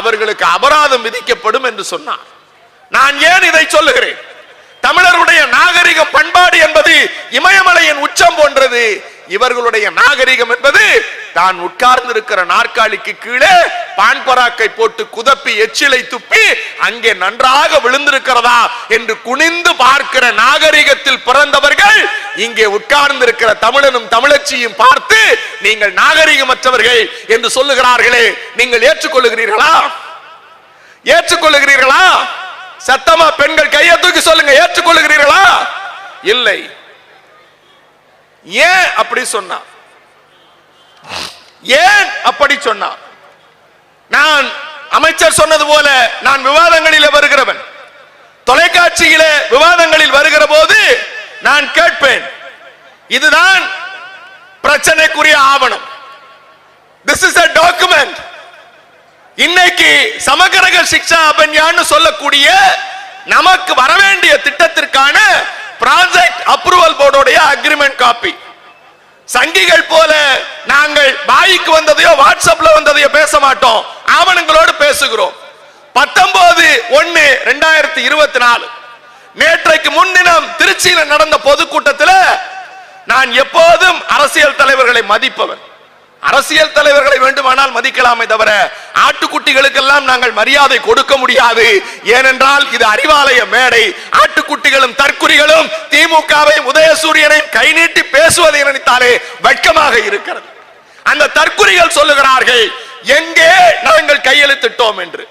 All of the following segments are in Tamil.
அவர்களுக்கு அபராதம் விதிக்கப்படும் என்று சொன்னார். நான் ஏன் இதை சொல்லுகிறேன்? தமிழருடைய நாகரிக பண்பாடு என்பது இமயமலையின் உச்சம் போன்றது. இவர்களுடைய நாகரிகம் என்பது தான் உட்கார்ந்திருக்கிற நாற்காலிக்கு கீழே பான் பராக்கை போட்டு குதப்பி எச்சிலை துப்பி அங்கே நன்றாக விழுந்திருக்கிறதா என்று குனிந்து பார்க்கிற நாகரிகத்தில் பிறந்தவர்கள் இங்கே உட்கார்ந்திருக்கிற தமிழனும் தமிழச்சியும் பார்த்து நீங்கள் நாகரிகமற்றவர்கள் என்று சொல்லுகிறார்களே. நீங்கள் ஏற்றுக்கொள்ளுகிறீர்களா? ஏற்றுக்கொள்ளுகிறீர்களா? சத்தமா பெண்கள் கையை தூக்கி சொல்லுங்க ஏற்றுக்கொள்ளுகிறீர்களா? இல்லை. ஏன் அப்படி சொன்னா ஏன் அப்படி சொன்னார்? நான் அமைச்சர் சொன்னது போல நான் விவாதங்களில் வருகிறவன். தொலைக்காட்சியில விவாதங்களில் வருகிற போது நான் கேட்பேன் இதுதான் பிரச்சனைக்குரிய ஆவணம். திஸ் இஸ் a டாக்குமெண்ட் இன்னைக்கு சமகரக சிக்ஷா அபன்யான்னு சொல்லக்கூடிய நமக்கு வரவேண்டிய திட்டத்திற்கான ப்ராஜெக்ட் அப்ரூவல் போர்டுடைய அக்ரிமெண்ட் காப்பி சங்கிகள் போல நாங்கள் பாய்க்கு வந்ததையோ வாட்ஸ்அப்ல வந்ததையோ பேச மாட்டோம். ஆவணங்களோடு பேசுகிறோம். பத்தொன்பது ஒன்னு ரெண்டாயிரத்தி இருபத்தி நாலு நேற்றைக்கு முன்தினம் திருச்சியில நடந்த பொதுக்கூட்டத்தில் நான் எப்போதும் அரசியல் தலைவர்களை மதிப்பவன். அரசியல் தலைவர்களை வேண்டுமானால் மதிக்கலாமே தவிர ஆட்டுக்குட்டிகளுக்கெல்லாம் நாங்கள் மரியாதை கொடுக்க முடியாது. ஏனென்றால் இது அறிவாலய மேடை. ஆட்டுக்குட்டிகளும் தற்குறிகளும் திமுகவை உதயசூரியனை கை நீட்டி பேசுவதை நினைத்தாலே வெட்கமாக இருக்கிறது. அந்த தற்குறிகள் சொல்லுகிறார்கள் எங்கே நாங்கள் கையெழுத்திட்டோம் என்று.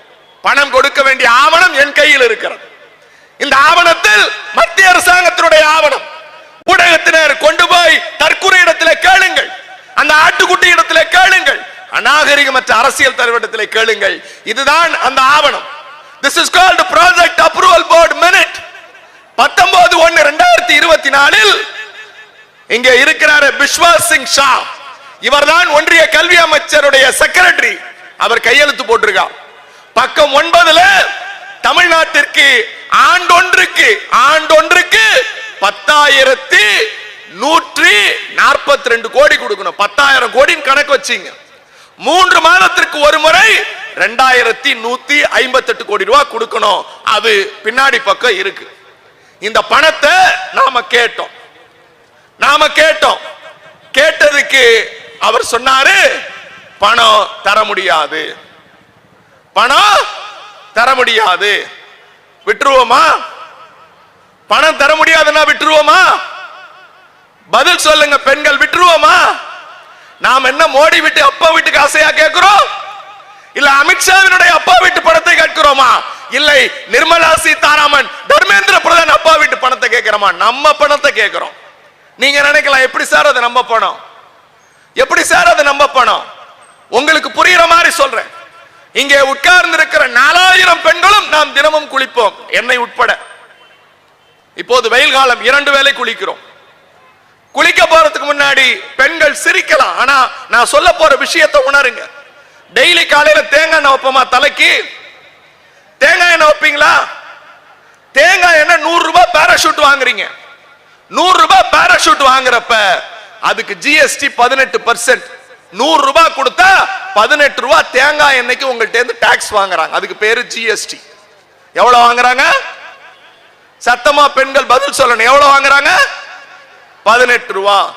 பணம் கொடுக்க வேண்டிய ஆவணம் என் கையில் இருக்கிறது. இந்த ஆவணத்தில் மத்திய அரசாங்கத்தினுடைய ஆவணம். ஊடகத்தினர் கொண்டு போய் தற்குறி இடத்துல கேளுங்கள் அந்த ஆட்டுக்குட்டி இடத்திலே கேளுங்கள். அநாகரிகமற்ற அரசியல் தலைவரிடத்திலே கேளுங்கள். இதுதான் அந்த ஆவணம். This is called project approval board minute பத்தொன்பது ஒன்னு ரெண்டாயிரத்தி இருபத்தி நாலில் இங்கே இருக்கிறார் பிஸ்வாஸ் சிங் ஷா. இவர்தான் ஒன்றிய கல்வி அமைச்சருடைய செக்ரட்டரி அவர் கையெழுத்து போட்டிருக்கார். பக்கம் ஒன்பதுல தமிழ்நாட்டிற்கு ஆண்டொன்றுக்கு ஆண்டொன்றுக்கு பத்தாயிரத்தி நூற்றி நாற்பத்தி ரெண்டு கோடி கொடுக்கணும். பத்தாயிரம் கோடின்னு கணக்கு வச்சிங்க. மூன்று மாதத்திற்கு ஒரு முறை ரெண்டாயிரத்தி நூத்தி ஐம்பத்தி எட்டு கோடி ரூபாய் கொடுக்கணும். அது பின்னாடி பக்கம் இருக்கு. இந்த பணத்தை நாம கேட்டோம். நாம கேட்டோம். கேட்டதுக்கு அவர் சொன்னாரு பணம் தர முடியாது. பணம் தர முடியாது. விட்டுருவோமா? பணம் தர முடியாதுன்னா விட்டுருவோமா? பதில் சொல்லுங்க பெண்கள் விட்டுருவோமா? நாம் என்ன மோடி விட்டு அப்பா வீட்டுக்கு ஆசையா கேட்கிறோம்? இல்ல அமித்ஷாவினுடைய அப்பா வீட்டு பணத்தை கேட்கிறோமா? இல்லை நிர்மலா சீதாராமன் தர்மேந்திர பிரதான் அப்பா வீட்டு பணத்தை கேட்கிறோமா? நம்ம பணத்தை கேட்கிறோம். நீங்க நினைக்கலாம் எப்படி சார் அது நம்ம பணம்? எப்படி சார் அது நம்ம பணம்? உங்களுக்கு புரியுற மாதிரி சொல்றேன். இங்கே உட்கார்ந்து இருக்கிற நாலாயிரம் பெண்களும் நாம் தினமும் குளிப்போம் என்னை உட்பட. இப்போது வெயில் காலம் இரண்டு வேளை குளிக்கிறோம். குளிக்க போறதுக்கு முன்னாடி பெண்கள் சிரிக்கலாம். ஆனா நான் சொல்ல போற விஷயத்தை உணருங்க. டெய்லி காலையில தேங்காய் எண்ணெய் வைப்போமா தலைக்கு? தேங்காய் எண்ணெய் வைப்பீங்களா? தேங்காய் எண்ணெய் நூறு ரூபாய் பேராஷூட் வாங்குறீங்க. நூறு ரூபாய் பேராஷூட் வாங்குறப்ப அதுக்கு ஜிஎஸ்டி பதினெட்டு பர்சன்ட் நூறு ரூபாய் கொடுத்தா பதினெட்டு ரூபாய் தேங்காய் எண்ணெய்க்கு உங்கள்கிட்ட இருந்து டாக்ஸ் வாங்குறாங்க. அதுக்கு பேரு ஜிஎஸ்டி எவ்வளவு வாங்குறாங்க? சத்தமா பெண்கள் பதில் சொல்லணும். எவ்வளவு வாங்குறாங்க? பதினெட்டு ரூபா.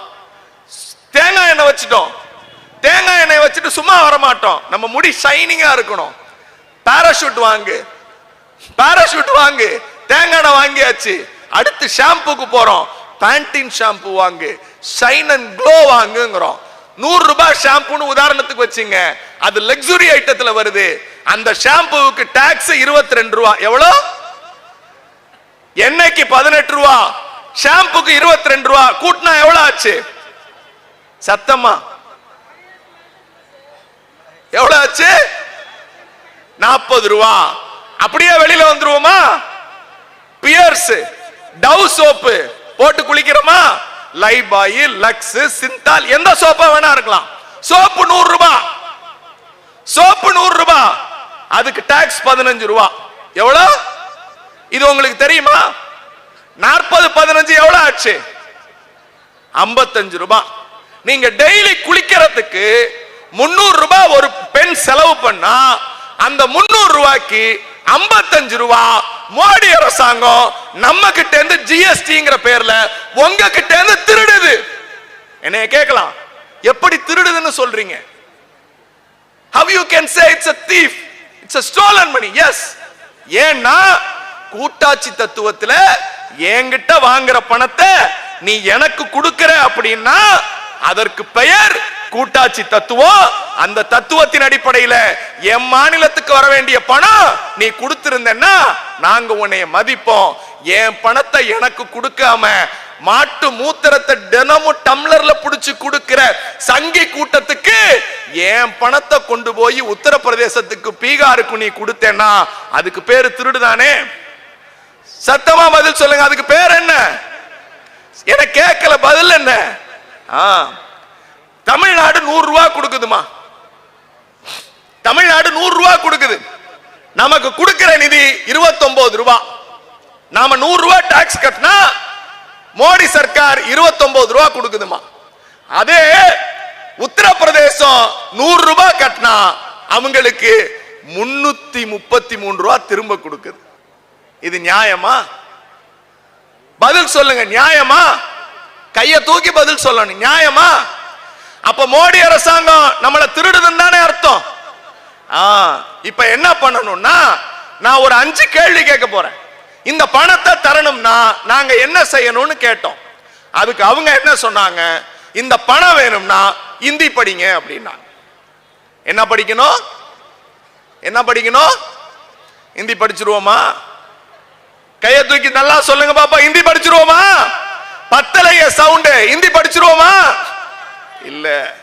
தேங்காய் எண்ணெய் வச்சுட்டோம். தேங்காய் எண்ணெய் வச்சுட்டு சும்மா வர மாட்டோம் நம்ம முடி ஷைனிங்கா இருக்கணும். பாராஷூட் வாங்கு. பாராஷூட் வாங்கு. தேங்காய் எண்ணெய் வாங்கியாச்சு. அடுத்து ஷாம்புக்கு போறோம். பேண்டின் ஷாம்பு வாங்கு. ஷைன் அண்ட் க்ளோ வாங்குங்கிறோம். நூறு ரூபாய் ஷாம்புன்னு உதாரணத்துக்கு வச்சுங்க. அது லக்ஸுரி ஐட்டத்துல வருது. அந்த ஷாம்புவுக்கு டாக்ஸ் இருபத்தி ரெண்டு ரூபா. எவ்வளோ? என்னைக்கு பதினெட்டு ரூபா? ஷாம்புக்கு இருபத்தி ரெண்டு ரூபா கூட்டினா எவ்வளவு ஆச்சு சத்தமா. எவ்வளவு ஆச்சு நாற்பது ரூபா. அப்படியே வெளியில வந்துருவோமா? பியர்ஸ் டவ் சோப்பு போட்டு குளிக்கிறோமா? லைபாய் லக்ஸ் சிந்தால் எந்த சோப்பா வேணா இருக்கலாம். சோப்பு நூறு ரூபாய் சோப்பு நூறு ரூபாய் அதுக்கு டாக்ஸ் பதினஞ்சு ரூபா. எவ்வளவு? இது உங்களுக்கு தெரியுமா? நாற்பது பதினஞ்சு எவ்வளவு ஆச்சு? ஐம்பத்தஞ்சு ரூபாய் நீங்க டெய்லி குளிக்கிறதுக்கு முன்னூறு ரூபாய் ஒரு பெண் செலவு பண்ணா அந்த முன்னூறு ரூபாய்க்கு 55 ரூபா. மோடி அரசாங்கம் நம்ம கிட்ட இருந்து ஜிஎஸ்டிங்கிற பேர்ல உங்க கிட்ட இருந்து திருடுது. என்னைய கேட்கலாம். எப்படி திருடுதுன்னு சொல்றீங்க? How you can say it's a thief it's a stolen money yes ஏன்னா கூட்டாட்சி தத்துவத்துல என்கிட்ட வாங்குற பணத்தை நீ எனக்கு கொடுக்கிற அப்படின்னா அதற்கு பெயர் கூட்டாட்சி தத்துவம். அந்த தத்துவத்தின் அடிப்படையில என் மாநிலத்துக்கு வர வேண்டிய பணம் நீ கொடுத்திருந்தன்னா நாங்க உன்னைய மதிப்போம். என் பணத்தை எனக்கு கொடுக்காம மாட்டு மூத்திரத்தை தினமும் டம்ளர்ல புடிச்சு கொடுக்கிற சங்கி கூட்டத்துக்கு என் பணத்தை கொண்டு போய் உத்தரப்பிரதேசத்துக்கு பீகாருக்கு நீ கொடுத்தேன்னா அதுக்கு பேரு திருடுதானே? சத்தமா பதில் சொல்லுங்க அதுக்கு பேர் என்ன? என கேட்கல பதில் என்ன? ஆ, தமிழ்நாடு நூறு ரூபா கொடுக்குதுமா. தமிழ்நாடு நூறு ரூபா கொடுக்குது. நமக்கு கொடுக்கிற நிதி 29 ரூபா. நாம நூறு ரூபாய் டாக்ஸ் கட்டினா மோடி சர்க்கார் 29 ரூபாய் கொடுக்குதுமா. அதே உத்தரப்பிரதேசம் நூறு ரூபாய் கட்டினா அவங்களுக்கு முன்னூத்தி முப்பத்தி மூணு ரூபாய் திரும்ப கொடுக்குது. இது நியாயமா? பதில் சொல்லுங்க நியாயமா? கைய தூக்கி பதில் சொல்லணும் நியாயமா? அப்ப மோடி அரசாங்கம் நம்மள திருடுதுன்னு தானே அர்த்தம். ஆ, இப்ப என்ன பண்ணணும்னா நான் ஒரு அஞ்சு கேள்வி கேட்க போறேன். இந்த பணத்தை தரணும்னா நாங்க என்ன செய்யணும்னு கேட்டோம். அதுக்கு அவங்க என்ன சொன்னாங்க? இந்த பணம் வேணும்னா இந்தி படிங்க அப்படின்னா என்ன படிக்கணும்? என்ன படிக்கணும்? இந்தி படிச்சிருவோமா? கைய தூக்கி நல்லா சொல்லுங்க பாப்பா. ஹிந்தி படிச்சிருவோமா? பத்தலைய சவுண்டு ஹிந்தி படிச்சிருவோமா? இல்ல.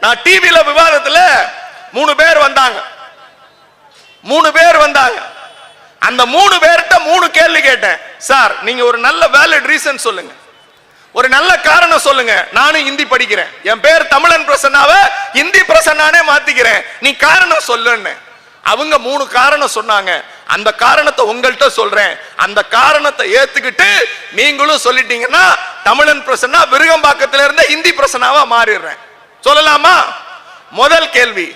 நான் டிவியில விவாதத்துல மூணு பேர் வந்தாங்க. மூணு பேர் வந்தாங்க. அந்த மூணு பேர்கிட்ட மூணு கேள்வி கேட்டேன். சார் நீங்க ஒரு நல்ல வேலிட் ரீசன் சொல்லுங்க. ஒரு நல்ல காரணம் சொல்லுங்க. நானும் ஹிந்தி படிக்கிறேன். என் பேர் தமிழன் பிரசன்னாவை ஹிந்தி பிரசன்னானே மாத்திக்கிறேன். நீ காரணம் சொல்லுன்னு. அவங்க மூணு காரணம் சொன்னாங்க. அந்த காரணத்தை உங்கள்கிட்ட சொல்றேன். அந்த காரணத்தை ஏத்துக்கிட்டு நீங்களும் சொல்லிட்டீங்கன்னா தமிழன் பிரசன்னா விருகம்பாக்கத்துல இருந்த இந்தி பிரசன்னாவா மாறிடுறேன். சொல்லலாமா? முதல் கேள்வி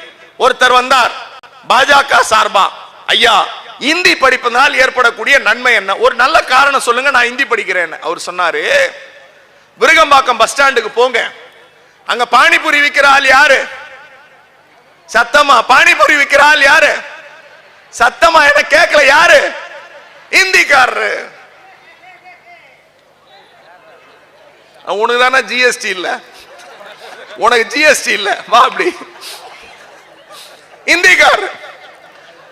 ஒருத்தர் வந்தார் பாஜக சார்பா? ஐயா இந்தி படிப்பதனால் ஏற்படக்கூடிய நன்மை என்ன? ஒரு நல்ல காரணம் சொல்லுங்க நான் இந்தி படிக்கிறேன் அவர் சொன்னாரு விருகம்பாக்கம் பஸ் ஸ்டாண்டுக்கு போங்க. அங்க பானிபூரி விற்கிற ஆள் யாரு? சத்தமா பானிபூரி விற்கிற ஆள் யாரு? சத்தமா என்ன கேட்கல யாரு? இந்திக்காரரு உனக்கு தானே ஜிஎஸ்டி இல்ல? உனக்கு ஜிஎஸ்டி இல்ல? வா அப்படி. இந்திக்கார்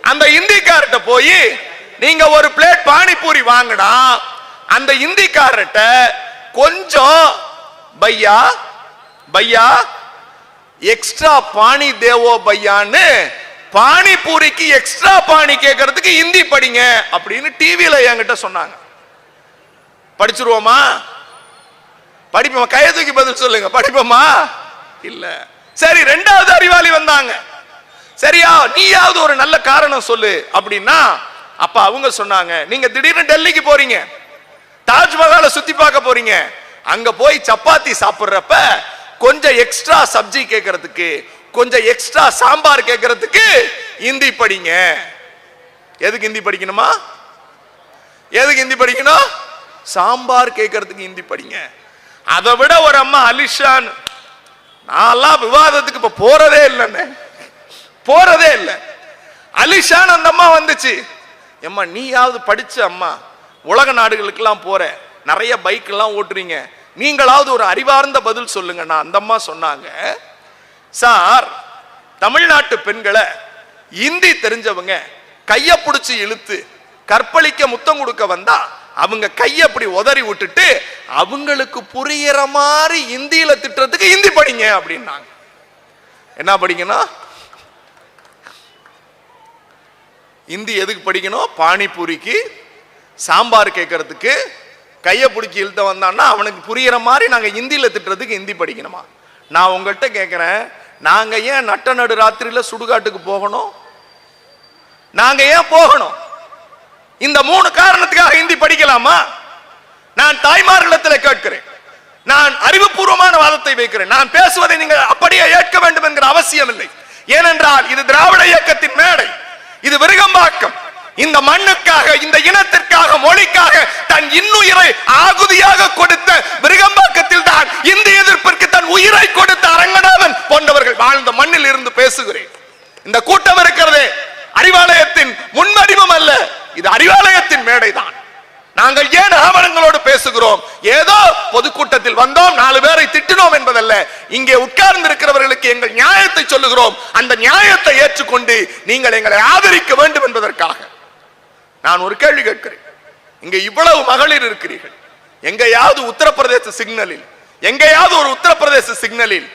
அந்த இந்திக்கார்ட்ட போய் நீங்க ஒரு பிளேட் பானிபூரி வாங்கினா அந்த இந்திக்கார்ட்ட கொஞ்சம் பையா பையா எக்ஸ்ட்ரா பானி தேவோ பையான்னு பானிபூரிக்கு எக்ஸ்ட்ரா பானி கேட்கறதுக்கு ஹிந்தி படிங்க அப்படின்னு டிவியில என்கிட்ட சொன்னாங்க. படிச்சிருவோமா? படிப்போமா? கையை தூக்கி பதில் சொல்லுங்க. படிப்போமா? இல்ல. சரி ரெண்டாவது அறிவாளி வந்தாங்க. சரியா? நீயாவது ஒரு நல்ல காரணம் சொல்லு அப்படின்னா அப்ப அவங்க சொன்னாங்க நீங்க திடீர்னு டெல்லிக்கு போறீங்க. தாஜ்மஹாலை சுத்தி பார்க்க போறீங்க. அங்க போய் சப்பாத்தி சாப்பிடுறப்ப கொஞ்சம் எக்ஸ்ட்ரா சப்ஜி கேட்கறதுக்கு கொஞ்சம் எக்ஸ்ட்ரா சாம்பார் கேட்கறதுக்கு ஹிந்தி படிங்க. எதுக்கு ஹிந்தி படிக்கணுமா? எதுக்கு ஹிந்தி படிக்கணும்? சாம்பார் கேட்கறதுக்கு ஹிந்தி படிங்க. அதை விட ஒரு அம்மா அலிஷான் நான்லாம் விவாதத்துக்கு இப்ப போறதே இல்லைன்னு போறதே இல்லை. அலிஷான் அந்த அம்மா வந்துச்சு. எம்மா நீயாவது படிச்ச அம்மா உலக நாடுகளுக்கெல்லாம் போற நிறைய பைக் எல்லாம் ஓட்டுறீங்க. நீங்களாவது ஒரு அறிவார்ந்த பதில் சொல்லுங்க. நான் அந்த அம்மா சொன்னாங்க. சார் தமிழ்நாட்டு பெண்களை இந்தி தெரிஞ்சவங்க கைய பிடிச்சி இழுத்து கற்பழிக்க முத்தம் கொடுக்க வந்தா அவங்க கைய அப்படி உதறி விட்டுட்டு அவங்களுக்கு புரியற மாதிரி இந்தியில திட்டுறதுக்கு இந்தி படிங்க அப்படின்னாங்க. என்ன படிங்கன்னா இந்தி எதுக்கு படிக்கணும்? பானிபூரிக்கு சாம்பார் கேட்கறதுக்கு கையை பிடிச்சி இழுத்த வந்தான்னா அவனுக்கு புரியிற மாதிரி நாங்க இந்தியில் திட்டுறதுக்கு இந்தி படிக்கணுமா? நான் உங்கள்கிட்ட கேட்குறேன் நாங்கள் ஏன் நட்ட நடு ராத்திரியில் சுடுகாட்டுக்கு போகணும்? நாங்கள் ஏன் போகணும்? இந்த மூணு காரணத்துக்காக ஹிந்தி படிக்கலாமா? நான் தாய்மார்களிடத்தில் கேட்கிறேன். நான் அறிவுபூர்வமான வாதத்தை வைக்கிறேன். நான் பேசுவதை நீங்கள் அப்படியே ஏற்க வேண்டும் என்கிற அவசியம் இல்லை ஏனென்றால் இது திராவிட இயக்கத்தின் மேடை. இது விருகம்பாக்கம். இந்த மண்ணுக்காக இந்த இனத்திற்காக மொழிக்காக தன் இன்னுயிரை ஆகுதியாக கொடுத்த விருகம்பாக்கத்தில் தான் இந்த எதிர்ப்பிற்கு தன் உயிரை கொடுத்த அரங்கநாதன் போன்றவர்கள் வாழ்ந்த மண்ணில் இருந்து பேசுகிறேன். இந்த கூட்டம் இருக்கிறதே அறிவாலயத்தின் முன்வடிவம் அல்ல இது அறிவாலயத்தின் மேடைதான். நாங்கள் ஏன் ஆவணங்களோடு பேசுகிறோம்? ஏதோ பொதுக்கூட்டத்தில் வந்தோம் நாலு பேரை திட்டினோம் என்பதல்ல. இங்கே உட்கார்ந்து இருக்கிறவர்களுக்கு எங்கள் நியாயத்தை சொல்லுகிறோம். அந்த நியாயத்தை ஏற்றுக்கொண்டு நீங்கள் எங்களை ஆதரிக்க வேண்டும் என்பதற்காக. நான் ஒரு கேள்வி கேட்கிறேன். இங்க இவ்வளவு மகளிர் இருக்கிறீர்கள். எங்கேயாவது உத்தரப்பிரதேச சிக்னலில் எங்கேயாவது ஒரு உத்தரப்பிரதேச சிக்னலில்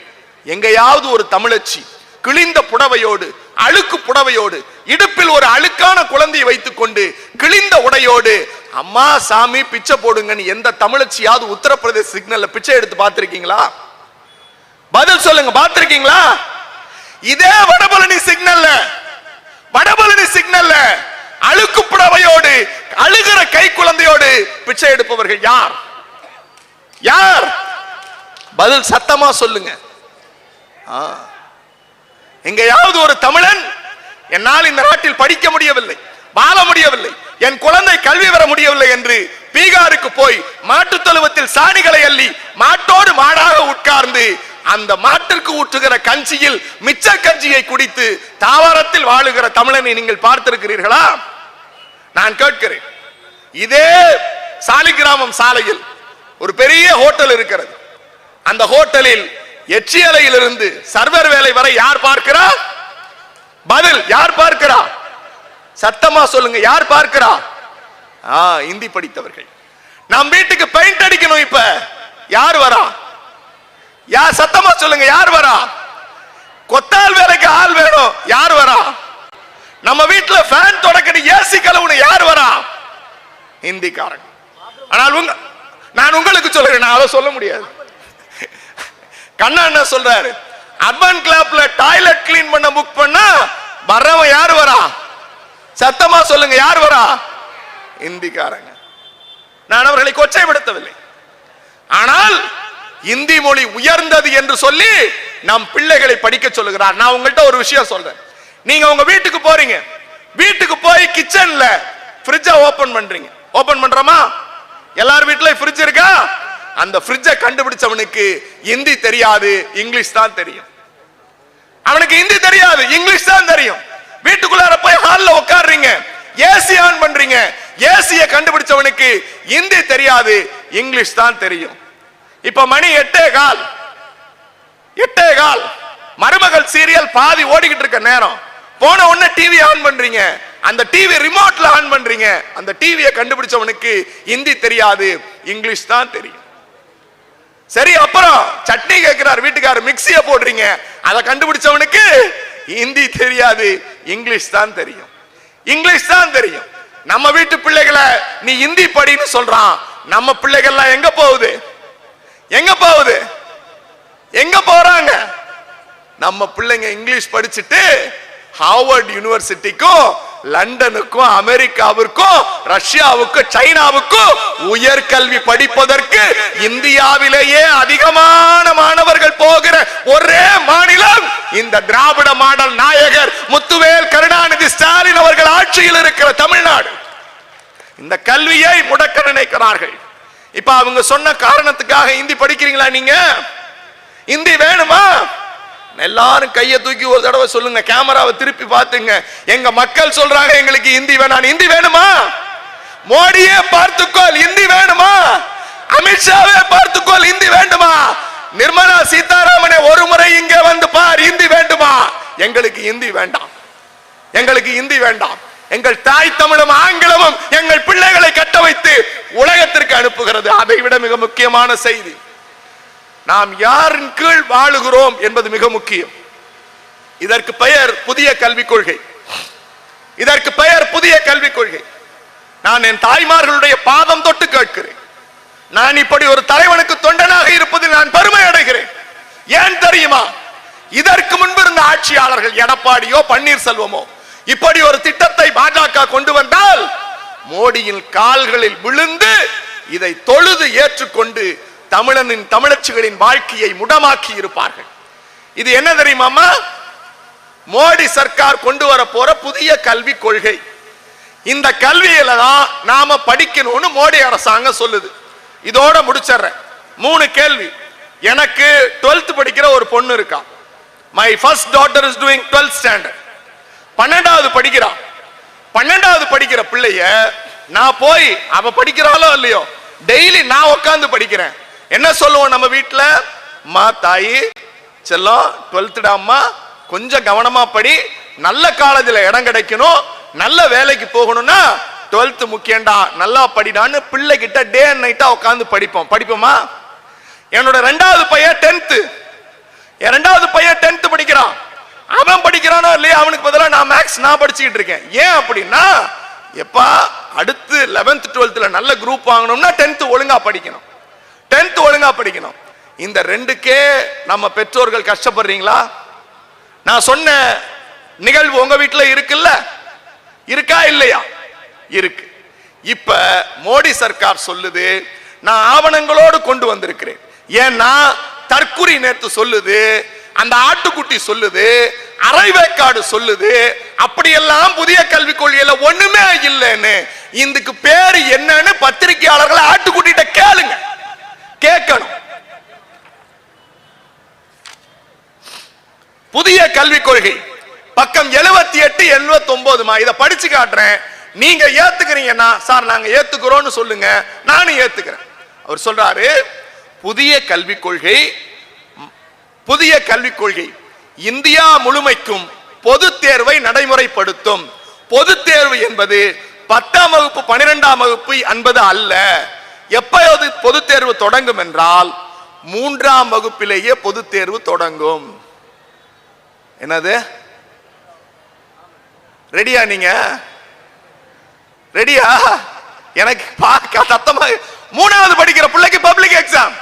எங்கேயாவது ஒரு தமிழச்சி கிழிந்த புடவையோடு அழுக்கு புடவையோடு இடுப்பில் ஒரு அழுக்கான குழந்தையை வைத்துக் கொண்டு கிழிந்த உடையோடு அம்மா சாமி பிச்சை போடுங்கன்னு எந்த தமிழச்சியாவது உத்தரப்பிரதேச சிக்னல்ல பிச்சை எடுத்து பார்த்திருக்கீங்களா? பதில் சொல்லுங்க பார்த்திருக்கீங்களா? இதே வடபழனி சிக்னல்ல வடபழனி சிக்னல்ல அழுக்கு புடவையோடு அழுகிற கை குழந்தையோடு பிச்சை எடுப்பவர்கள் யார்? யார்? பதில் சத்தமா சொல்லுங்க. எங்கேயாவது ஒரு தமிழன் என்னால் இந்த நாட்டில் படிக்க முடியவில்லை வாழ முடியவில்லை என் குழந்தை கல்வி பெற முடியவில்லை என்று பீகாருக்கு போய் மாட்டுத் தொழுவத்தில் சாணிகளை அள்ளி மாட்டோடு மாடாக உட்கார்ந்து அந்த மாட்டிற்கு ஊற்றுகிற கஞ்சியில் மிச்ச கஞ்சியை குடித்து தாவரத்தில் வாழுகிற தமிழனை நீங்கள் பார்த்திருக்கிறீர்களா? நான் கேட்கிறேன். இதே சாலிகிராமம் சாலையில் ஒரு பெரிய ஹோட்டல் இருக்கிறது. அந்த ஹோட்டலில் எச்சியலையிலிருந்து சர்வர் வேலை வரை யார் பார்க்கிறா? பதில் யார் பார்க்கிறா? சத்தமா சொல்லுங்க யார் பார்க்கிறா? ஆ இந்தி படித்தவர்கள். நம் வீட்டுக்கு பெயிண்ட் அடிக்கணும் இப்ப. யார் வரா? யார் சத்தமா சொல்லுங்க யார் வரா? கொத்தால் வேலைக்கு ஆள் வேணும். யார் வரா? நம்ம வீட்டுல ஃபேன் தொடக்கணும் ஏசி கலவுன்னு யார் வரா? ஹிந்திக்காரன். ஆனால் உங்க நான் உங்களுக்கு சொல்றேன் நான் அதை சொல்ல முடியாது. கண்ணா என்ன சொல்றாரு? அர்பன் கிளாப்ல டாய்லெட் கிளீன் பண்ண புக் பண்ணா வர்றவன் யார் வரா? சத்தமா சொல்லுங்க யார் வரா? இந்திக்காரங்க நான் அவர்களை கொச்சைப்படுத்தவில்லை. ஆனால் இந்தி மொழி உயர்ந்தது என்று சொல்லி நம் பிள்ளைகளை படிக்க சொல்லுகிறார். நான் உங்கள்கிட்ட ஒரு விஷயம் சொல்றேன். நீங்க உங்க வீட்டுக்கு போறீங்க. வீட்டுக்கு போய் கிச்சன்ல ஃப்ரிட்ஜ ஓபன் பண்றீங்க. ஓபன் பண்றோமா? எல்லார் வீட்டுல ஃப்ரிட்ஜ் இருக்கா? அந்த ஃப்ரிட்ஜை கண்டுபிடிச்சவனுக்கு இந்தி தெரியாது இங்கிலீஷ் தான் தெரியும். அவனுக்கு ஹிந்தி தெரியாது இங்கிலீஷ் தான் தெரியும். வீட்டுக்குள்ளார போய் ஹால்ல உட்கார்றீங்க. ஏசி ஆன் பண்றீங்க. ஏசியை கண்டுபிடிச்சவனுக்கு ஹிந்தி தெரியாது இங்கிலீஷ் தான் தெரியும். இப்ப மணி எட்டே கால். எட்டே கால். மருமகள் சீரியல் பாதி ஓடிக்கிட்டு இருக்க நேரம். போன உடனே டிவி ஆன் பண்றீங்க. அந்த டிவி ரிமோட்ல ஆன் பண்றீங்க. அந்த டிவியை கண்டுபிடிச்சவனுக்கு ஹிந்தி தெரியாது இங்கிலீஷ் தான் தெரியும். சரி அப்புறம் சட்னி கேட்கிறார் வீட்டுக்காரர் மிக்சிய போடுறீங்க. அதை கண்டுபிடிச்சவனுக்கு ஹிந்தி தெரியாது இங்கிலீஷ் தான் தெரியும். இங்கிலீஷ் தான் தெரியும். நம்ம வீட்டு பிள்ளைகளை நீ ஹிந்தி படின்னு சொல்றான். நம்ம பிள்ளைகள்லாம் எங்க போகுது? எங்க போகுது? எங்க போறாங்க? நம்ம பிள்ளைங்க இங்கிலீஷ் படிச்சுட்டு ஹார்வர்ட் யூனிவர்சிட்டிக்கும் லண்டனுக்கும் அமெரிக்காவிற்கும் ரஷ்யாவுக்கும் சைனாவுக்கும் உயர்கல்வி படிப்பதற்கு இந்தியாவிலேயே அதிகமான மாணவர்கள் போகிற ஒரே மாநிலம் இந்த திராவிட மாடல் நாயகர் முத்துவேல் கருணாநிதி ஸ்டாலின் அவர்கள் ஆட்சியில் இருக்கிற தமிழ்நாடு. இந்த கல்வியை முடக்க நினைக்கிறார்கள். இப்ப அவங்க சொன்ன காரணத்துக்காக இந்தி படிக்கிறீங்களா நீங்க? இந்தி வேணுமா? எல்லாரும் கையை தூக்கி ஒரு தடவை சொல்லுங்க கேமராவை திருப்பி பார்த்துங்க. எங்க மக்கள் சொல்றாங்க எங்களுக்கு இந்தி வேணாம். இந்தி வேணுமா? மோடியே பார்த்துக்கோள் இந்தி வேணுமா? அமித்ஷாவே பார்த்துக்கோள் இந்தி வேண்டுமா? நிர்மலா சீதாராமனே ஒரு முறை இங்கே வந்து பார் இந்தி வேண்டுமா? எங்களுக்கு இந்தி வேண்டாம். எங்களுக்கு இந்தி வேண்டாம். எங்கள் தாய் தமிழும் ஆங்கிலமும் எங்கள் பிள்ளைகளை கட்ட வைத்து உலகத்திற்கு அனுப்புகிறது. அதை விட மிக முக்கியமான செய்தி நாம் யாரின் கீழ் வாழுகிறோம் என்பது மிக முக்கியம். இதற்கு பெயர் புதிய கல்விக் கொள்கை. இதற்கு பெயர் புதிய கல்விக் கொள்கை. நான் என் தாய்மார்களுடைய பாதம் தொட்டு கேட்கிறேன். நான் இப்படி ஒரு தலைவனுக்கு தொண்டனாக இருப்பதில் நான் பெருமை அடைகிறேன். ஏன் தெரியுமா? இதற்கு முன்பு இருந்த ஆட்சியாளர்கள் எடப்பாடியோ பன்னீர்செல்வமோ இப்படி ஒரு திட்டத்தை பாஜக கொண்டு வந்தால் மோடியின் கால்களில் விழுந்து இதை தொழுது ஏற்றுக்கொண்டு தமிழனின் தமிழச்சிகளின் வாழ்க்கையை முடமாக்கி இருப்பார்கள். இது என்ன தெரியுமாமா மோடி சர்க்கார் கொண்டு வர போற புதிய கல்வி கொள்கை. இந்த கல்வியில தான் நாம படிக்கணும்னு மோடி அரசாங்கம் சொல்லுது. இதோட முடிச்சிடுறேன். மூணு கேள்வி. எனக்கு 12th படிக்கிற ஒரு பொண்ணு இருக்கா? My first daughter is doing 12th standard பன்னெண்டாவது படிக்கிறான் பன்னெண்டாவது படிக்கிற பிள்ளைய நான் போய் அவ படிக்கிறாளோ இல்லையோ டெய்லி நான் உட்காந்து படிக்கிறேன். என்ன சொல்லுவோம் நம்ம வீட்டில் மா தாயி செல்லம் 12th அம்மா கொஞ்சம் கவனமா படி. நல்ல காலேஜில் இடம் கிடைக்கணும். நல்ல வேலைக்கு போகணும்னா 12th முக்கியம்டா. நல்லா படிடான்னு பிள்ளைகிட்ட டே அண்ட் நைட்டா உட்காந்து படிப்போம். படிப்போமா? என்னோட ரெண்டாவது பையன் 10th என் ரெண்டாவது பையன் 10th படிக்கிறான். அவன் படிக்கிறானோ இல்லையா அவனுக்கு பதிலாக நான் மேக்ஸ் நான் படிச்சுக்கிட்டு இருக்கேன். ஏன் அப்படின்னா எப்பா அடுத்து 11th 12th நல்ல குரூப் வாங்கணும்னா டென்த்து ஒழுங்காக படிக்கணும். 10th ஒழுங்கா படிக்கணும். இந்த ரெண்டுக்கே நம்ம பெற்றோர்கள் கஷ்டப்படுறீங்களா? நான் சொன்ன நிகழ்வு உங்க வீட்டில் இருக்குல்ல? இருக்கா இல்லையா? இருக்கு. இப்ப மோடி சர்க்கார் சொல்லுது நான் ஆவணங்களோடு கொண்டு வந்திருக்கிறேன். ஏன்னா தற்குறி நேற்று சொல்லுது அந்த ஆட்டுக்குட்டி சொல்லுது அரைவேக்காடு சொல்லுது அப்படியெல்லாம் புதிய கல்விக் கொள்கையில ஒண்ணுமே இல்லைன்னு. இதுக்கு பேரு என்னன்னு பத்திரிகையாளர்களை ஆட்டுக்குட்டிட்ட கேளுங்க. கேட்கணும். புதிய கல்விக் கொள்கை. பக்கம் 78 எட்டு எழுபத்தி ஒன்பதுமா இதை படிச்சு காட்டுறேன். நீங்க ஏத்துக்கிறீங்கன்னா சார் நாங்க ஏத்துக்கிறோம்னு சொல்லுங்க. நானும் ஏத்துக்கிறேன். அவர் சொல்றாரு புதிய கல்விக் கொள்கை புதிய கல்விக் கொள்கை இந்தியா முழுமைக்கும் பொது தேர்வை நடைமுறைப்படுத்தும். பொது தேர்வு என்பது பத்தாம் வகுப்பு பனிரெண்டாம் வகுப்பு என்பது அல்ல. எப்போது பொது தேர்வு தொடங்கும் என்றால் மூன்றாம் வகுப்பிலேயே பொது தேர்வு தொடங்கும். என்னது? ரெடியா நீங்க? ரெடியா எனக்கு பார்க்க சத்தமா மூணாவது படிக்கிற பிள்ளைக்கு பப்ளிக் எக்ஸாம்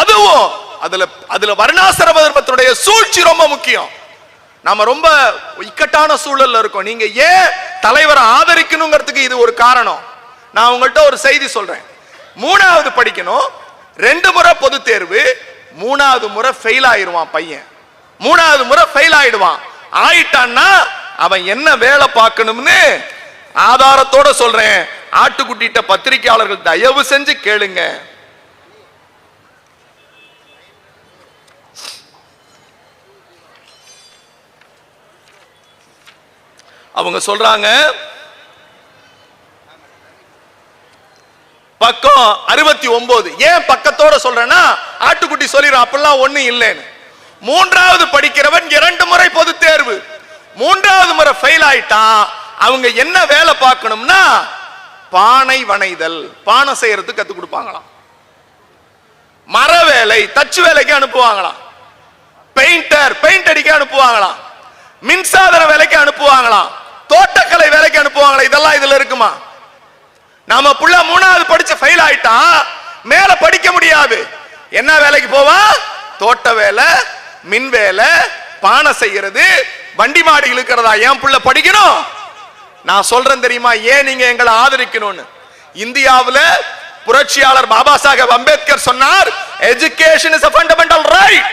அதுவும் அதுல அதுல வர்ணாசிரம தர்மத்தினுடைய சூழ்ச்சி ரொம்ப முக்கியம். நாம ரொம்ப இக்கட்டான சூழல்ல இருக்கோம். நீங்க ஏன் தலைவரை ஆதரிக்கணுங்கிறதுக்கு இது ஒரு காரணம்? நான் உங்கள்கிட்ட ஒரு செய்தி சொல்றேன். மூணாவது படிக்கணும் ரெண்டு முறை பொது தேர்வு மூணாவது முறை ஃபெயில் ஆயிடுவான் பையன். மூணாவது முறை ஃபெயில் ஆயிடுவான். ஆயிட்டான்னா அவன் என்ன வேலை பார்க்கணும்னு ஆதாரத்தோட சொல்றேன். ஆட்டுக்குட்டிட்ட பத்திரிகையாளர்கள் தயவு செஞ்சு கேளுங்க. அவங்க சொல்றாங்க பக்கம் அறுபத்தி ஒன்பது ஏன் பக்கத்தோட சொல்றேன்னா ஆட்டுக்குட்டி சொல்லிடும் அப்படிலாம் ஒண்ணு இல்லைன்னு. மூன்றாவது படிக்கிறவன் இரண்டு முறை பொது தேர்வு. மூன்றாவது முறை ஃபெயில் ஆயிட்டான். அவங்க என்ன வேலை பார்க்கணும்னா பானை வனைதல் பானை செய்யறதுக்கு கத்து கொடுப்பாங்களாம். மர வேலை தச்சு வேலைக்கு அனுப்புவாங்களாம். பெயிண்டர் பெயிண்ட் அடிக்க அனுப்புவாங்களாம். மின்சாதன வேலைக்கு அனுப்புவாங்களாம். தோட்டக்கலை வேலைக்கு அனுப்புவாங்களா இதெல்லாம் இதுல இருக்குமா? நாம புள்ள மூணாவது படிச்சு ஃபெயில் ஆயிட்டான் மேல படிக்க முடியாது. என்ன வேலைக்கு போவான் தோட்ட வேலை மின் வேலை பானை செய்யறது வண்டி மாடி இழுக்கிறதா ஏன் புள்ள படிக்கணும்? நான் சொல்றேன் தெரியுமா? ஏன் நீங்க எங்களை ஆதரிக்கணும்னு? இந்தியாவில் புரட்சியாளர் பாபா சாஹேப் அம்பேத்கர் சொன்னார் எஜுகேஷன் இஸ் a ரைட்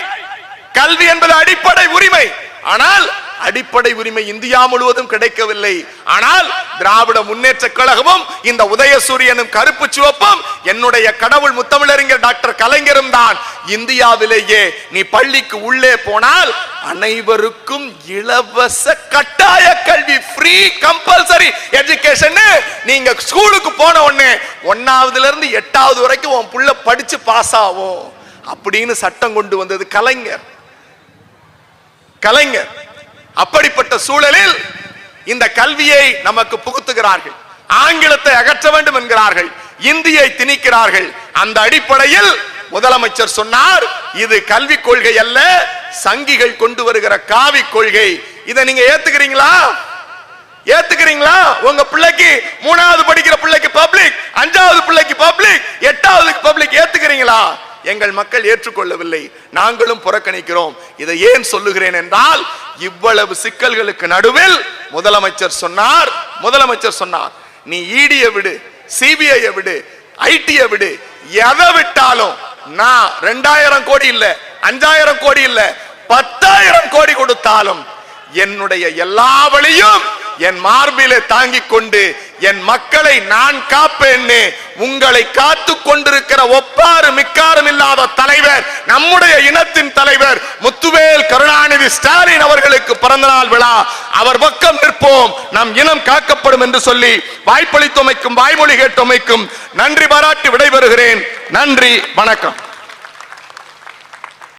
கல்வி என்பது அடிப்படை உரிமை. ஆனால் அடிப்படை உரிமை இந்தியா முழுவதும் கிடைக்கவில்லை. ஆனால் திராவிட முன்னேற்ற கழகமும் இந்த உதயசூரியனும் கருப்பு சிவப்பும் என்னுடைய கடவுள் முத்தமிழறிஞர் டாக்டர் கலைஞரும் தான். இந்தியாவிலேயே நீ பள்ளிக்கு உள்ளே போனால் அனைவருக்கும் இலவச கட்டாய கல்வி ஃப்ரீ கம்பல்சரி எஜுகேஷன் நீங்க ஸ்கூலுக்கு போன உடனே ஒன்னாவதுல இருந்து எட்டாவது வரைக்கும் உன் புள்ள படிச்சு பாஸ் ஆகும். அப்படின்னு சட்டம் கொண்டு வந்தது கலைஞர். கலைஞர். அப்படிப்பட்ட சூழலில் இந்த கல்வியை நமக்கு புகுத்துகிறார்கள். ஆங்கிலத்தை அகற்ற வேண்டும் என்கிறார்கள். இந்தியை திணிக்கிறார்கள். அந்த அடிப்படையில் முதலமைச்சர் சொன்னார் இது கல்விக் கொள்கை அல்ல சங்கிகள் கொண்டு வருகிற காவி கொள்கை. இதை நீங்க ஏத்துக்கிறீங்களா? ஏத்துக்கிறீங்களா? உங்க பிள்ளைக்கு மூணாவது படிக்கிற பிள்ளைக்கு பப்ளிக் அஞ்சாவது பிள்ளைக்கு பப்ளிக் எட்டாவது பப்ளிக் ஏத்துக்கிறீங்களா? எங்கள் மக்கள் ஏற்றுக்கொள்ளவில்லை. நாங்களும் புறக்கணிக்கிறோம். இதை ஏன் சொல்லுகிறேன் என்றால் இவ்வளவு சிக்கல்களுக்கு நடுவில் முதலமைச்சர் சொன்னார் முதலமைச்சர் சொன்னார் நீ ஈடிய விடு சிபிஐ விடு ஐடிய விடு எதை விட்டாலும் நான் ரெண்டாயிரம் கோடி இல்ல அஞ்சாயிரம் கோடி இல்ல பத்தாயிரம் கோடி கொடுத்தாலும் என்னுடைய எல்லா வழியும் என் மார்பிலே தாங்கிக் கொண்டு என் மக்களை நான் காப்பேன்னு உங்களை காத்து கொண்டிருக்கிற ஒப்பாறு மிக்காரும் இல்லாத தலைவர் நம்முடைய இனத்தின் தலைவர் முத்துவேல் கருணாநிதி ஸ்டாலின் அவர்களுக்கு பிறந்தநாள் விழா. அவர் பக்கம் நிற்போம். நம் இனம் காக்கப்படும் என்று சொல்லி வாய்ப்பளித்தமைக்கும் வாய்மொழி கேட்டமைக்கும் நன்றி பாராட்டி விடைபெறுகிறேன். நன்றி வணக்கம்.